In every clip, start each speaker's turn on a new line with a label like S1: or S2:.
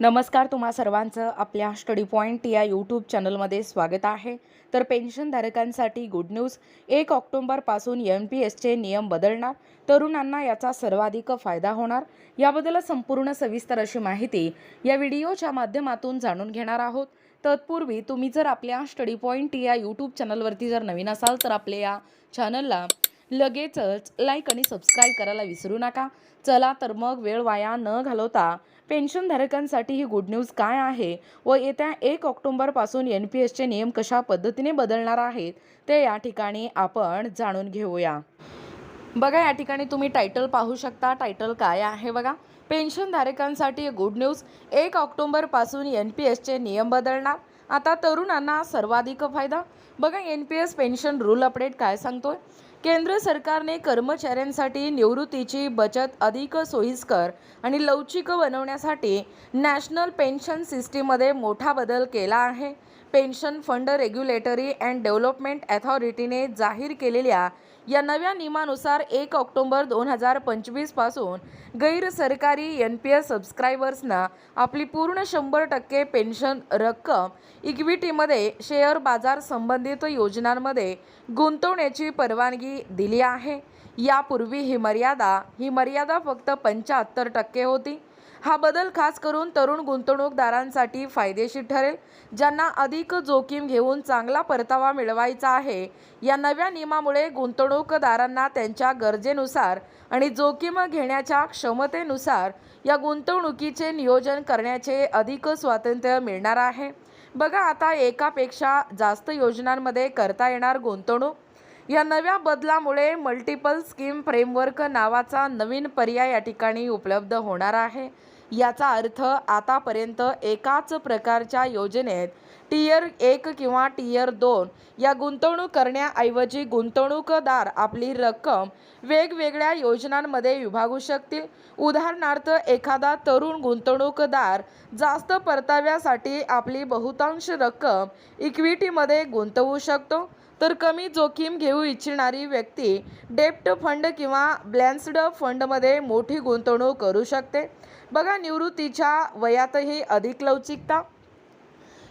S1: नमस्कार तुम्हा सर्वांचं. आपल्या स्टडी पॉईंट या यूट्यूब चॅनलमध्ये स्वागत आहे. तर पेन्शनधारकांसाठी गुड न्यूज. एक ऑक्टोंबरपासून एम पी एसचे नियम बदलणार. तरुणांना याचा सर्वाधिक फायदा होणार. याबद्दल संपूर्ण सविस्तर अशी माहिती या व्हिडिओच्या माध्यमातून जाणून घेणार आहोत. तत्पूर्वी तुम्ही जर आपल्या स्टडी पॉईंट या यूट्यूब चॅनलवरती जर नवीन असाल तर आपल्या या चॅनलला लगेचच लाईक आणि सबस्क्राईब करायला विसरू नका. चला तर मग वेळ वाया न घालवता पेन्शनधारकांसाठी ही गुड न्यूज काय आहे व येत्या एक ऑक्टोंबरपासून एन पी एसचे नियम कशा पद्धतीने बदलणार आहेत ते या ठिकाणी आपण जाणून घेऊया. बघा या ठिकाणी तुम्ही टायटल पाहू शकता. टायटल काय आहे बघा? पेन्शनधारकांसाठी गुड न्यूज एक ऑक्टोंबरपासून एन पी एसचे नियम बदलणार. आता तरुणांना सर्वाधिक फायदा. बघा N P S pension rule update काय सांगतोय? केंद्र सरकारने कर्मचाऱ्यांसाठी निवृत्तीची बचत अधिक सोयीस्कर आणि लवचिक बनवण्यासाठी नॅशनल पेन्शन सिस्टीममध्ये मोठा बदल केला आहे. Pension fund regulatory and development अथॉरिटीने जाहीर केलेल्या या नव्या नियमानुसार एक ऑक्टोबर दोन हजार पंचवीसपासून गैरसरकारी एन पी एस सबस्क्रायबर्सना आपली पूर्ण शंभर टक्के पेन्शन रक्कम इक्विटीमध्ये शेअर बाजार संबंधित योजनांमध्ये गुंतवण्याची परवानगी दिली आहे. यापूर्वी ही मर्यादा ही मर्यादा फक्त पंच्याहत्तर टक्के होती. हा बदल खास करून तरुण गुंतवणूकदारांसाठी फायदेशीर ठरेल ज्यांना अधिक जोखीम घेऊन चांगला परतावा मिळवायचा आहे. या नव्या नियमामुळे गुंतवणूकदारांना त्यांच्या गरजेनुसार आणि जोखीम घेण्याच्या क्षमतेनुसार या गुंतवणुकीचे नियोजन करण्याचे अधिक स्वातंत्र्य मिळणार आहे. बघा आता एकापेक्षा जास्त योजनांमध्ये करता येणार गुंतवणूक. या नव्या बदलामुळे मल्टिपल स्कीम फ्रेमवर्क नावाचा नवीन पर्याय या ठिकाणी उपलब्ध होणार आहे. याचा अर्थ आतापर्यंत एकाच प्रकारच्या योजनेत टियर एक किंवा टियर दोन या गुंतवणूक करण्याऐवजी गुंतवणूकदार आपली रक्कम वेगवेगळ्या योजनांमध्ये विभागू शकतील. उदाहरणार्थ एखादा तरुण गुंतवणूकदार जास्त परताव्यासाठी आपली बहुतांश रक्कम इक्विटीमध्ये गुंतवू शकतो. तर कमी जोखीम घेऊ इच्छिणारी व्यक्ती डेप्ट फंड किंवा ब्लॅन्स्ड फंडमध्ये मोठी गुंतवणूक करू शकते. बघा निवृत्तीच्या वयातही अधिक लवचिकता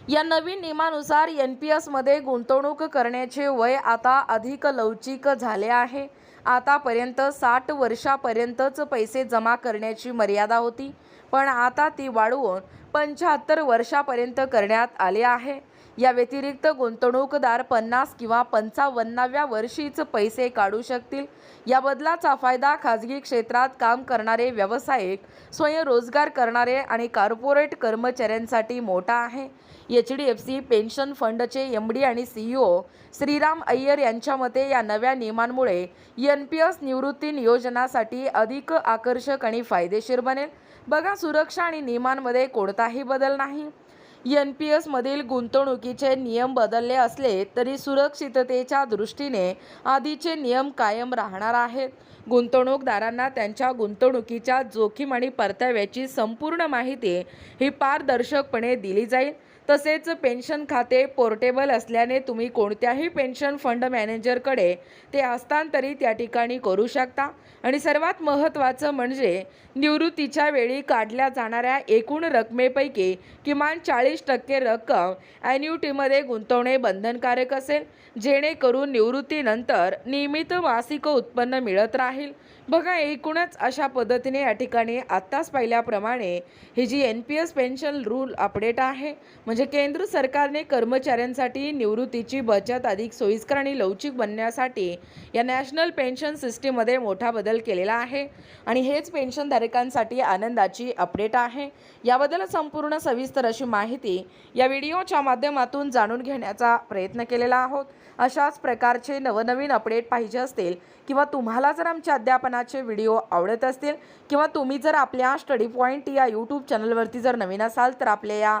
S1: या नवीन नियमानुसार एन पी एसमध्ये गुंतवणूक करण्याचे वय आता अधिक लवचिक झाले आहे. आतापर्यंत साठ वर्षापर्यंतच पैसे जमा करण्याची मर्यादा होती. पण आता ती वाढवून पंच्याहत्तर वर्षापर्यंत करण्यात आले आहे. या व्यतिरिक्त गुंतवणूकदार पन्नास किंवा पंचावन्नाव्या वर्षीच पैसे काढू शकतील. या बदलाचा फायदा खाजगी क्षेत्रात काम करणारे व्यावसायिक स्वयंरोजगार करणारे आणि कॉर्पोरेट कर्मचाऱ्यांसाठी मोठा आहे. H D F C pension फंडचे एम डी आणि सी ओ श्रीराम अय्यर यांच्या मते या नव्या नियमांमुळे एन पी एस निवृत्ती नियोजनासाठी अधिक आकर्षक आणि फायदेशीर बनेल. बघा सुरक्षा आणि नियमांमध्ये कोणताही बदल नाही. एन पी एसमधील गुंतवणुकीचे नियम बदलले असले तरी सुरक्षिततेच्या दृष्टीने आधीचे नियम कायम राहणार आहेत. गुंतवणूकदारांना त्यांच्या गुंतवणुकीच्या जोखीम आणि परताव्याची संपूर्ण माहिती ही पारदर्शकपणे दिली जाईल. तसेच पेन्शन खाते पोर्टेबल असल्याने तुम्ही कोणत्याही पेन्शन फंड मॅनेजरकडे ते हस्तांतरित या ठिकाणी करू शकता. आणि सर्वात महत्त्वाचं म्हणजे निवृत्तीच्या वेळी काढल्या जाणाऱ्या एकूण रकमेपैकी किमान चाळीस टक्के रक्कम ॲन्युटीमध्ये गुंतवणे बंधनकारक असेल जेणेकरून निवृत्तीनंतर नियमित मासिक उत्पन्न मिळत राहील. बघा एकूणच अशा पद्धतीने या ठिकाणी आत्ताच पाहिल्याप्रमाणे ही जी N P S pension rule update आहे म्हणजे म्हणजे केंद्र सरकारने कर्मचाऱ्यांसाठी निवृत्तीची बचत अधिक सोयीस्कर आणि लवचिक बनण्यासाठी या नॅशनल पेन्शन सिस्टीममध्ये मोठा बदल केलेला आहे. आणि हेच पेन्शनधारकांसाठी आनंदाची अपडेट आहे. याबद्दल संपूर्ण सविस्तर अशी माहिती या व्हिडिओच्या माध्यमातून जाणून घेण्याचा प्रयत्न केलेला आहोत. अशाच प्रकारचे नवनवीन अपडेट पाहिजे असतील किंवा तुम्हाला जर आमच्या अध्यापनाचे व्हिडिओ आवडत असतील किंवा तुम्ही जर आपल्या स्टडी पॉईंट या यूट्यूब चॅनलवरती जर नवीन असाल तर आपल्या या